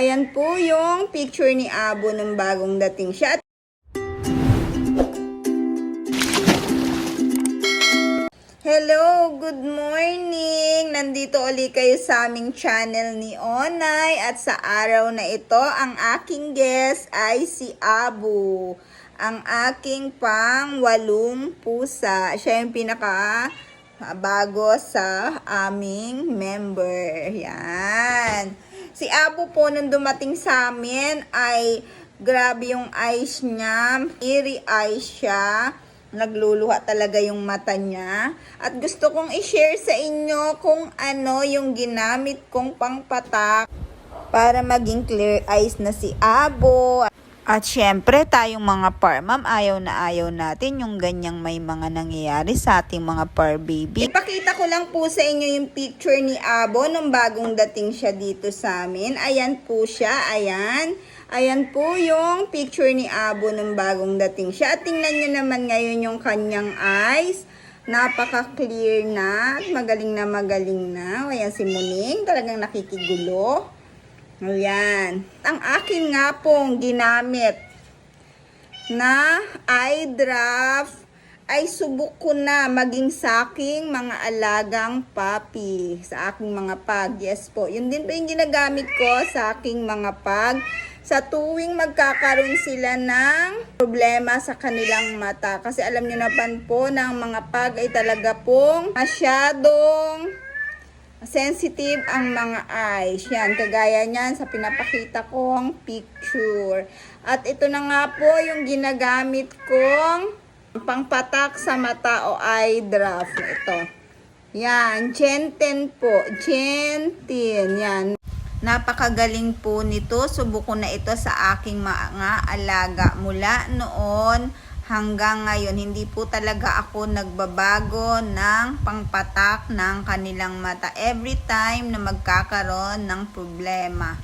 Ayan po yung picture ni Abo nung bagong dating siya. Hello, good morning! Nandito uli kayo sa aming channel ni Onay at sa araw na ito, ang aking guest ay si Abu. Ang aking pang walong pusa. Siya yung pinaka bago sa aming member. Yan. Si Abu po nung dumating sa amin ay grabe yung eyes niya. Eerie eyes siya nagluluha talaga yung mata niya. At gusto kong i-share sa inyo kung ano yung ginamit kong pangpatak para maging clear eyes na si Abo. At syempre, tayong mga par, ma'am, ayaw na ayaw natin yung ganyang may mga nangyayari sa ating mga par baby. Ipakita ko lang po sa inyo yung picture ni Abo nung bagong dating siya dito sa amin. Ayan po siya, ayan. Ayan po yung picture ni Abo nung bagong dating siya. At tingnan nyo naman ngayon yung kanyang eyes. Napaka-clear na magaling na magaling na. Ayan si Muning, talagang nakikigulo. Ayan. Ang akin nga pong ginamit na eye draft ay subok ko na maging sa aking mga alagang papi, sa aking mga pag. Yes po, yun din po yung ginagamit ko sa aking mga pag. Sa tuwing magkakaroon sila ng problema sa kanilang mata. Kasi alam niyo naman po ang mga pag ay talaga pong masyadong sensitive ang mga eyes. Yan, kagaya niyan sa pinapakita kong picture. At ito na nga po yung ginagamit kong pangpatak sa mata o eye draft. Ito. Yan, Gen 10 po. Gen 10. Yan. Napakagaling po nito. Subuko na ito sa aking mga alaga mula noon hanggang ngayon. Hindi po talaga ako nagbabago ng pangpatak ng kanilang mata every time na magkakaroon ng problema.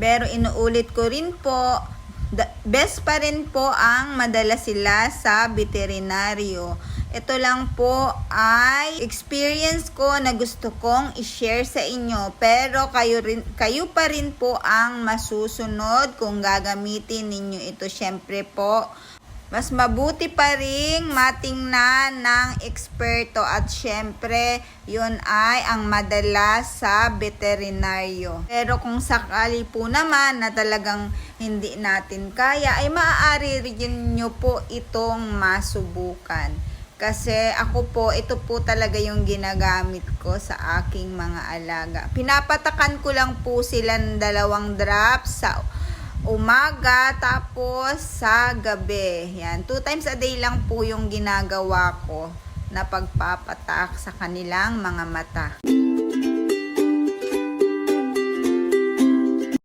Pero inuulit ko rin po, the best pa rin po ang madala sila sa veterinaryo. Ito lang po ay experience ko na gusto kong i-share sa inyo. Pero kayo, rin, kayo pa rin po ang masusunod kung gagamitin ninyo ito. Syempre po, mas mabuti pa ring matingnan ng eksperto at syempre yun ay ang madala sa veterinaryo. Pero kung sakali po naman na talagang hindi natin kaya ay maaari rin nyo po itong masubukan. Kasi ako po, ito po talaga yung ginagamit ko sa aking mga alaga. Pinapatakan ko lang po sila ng dalawang drops sa umaga tapos sa gabi. Yan, two times a day lang po yung ginagawa ko na pagpapatak sa kanilang mga mata.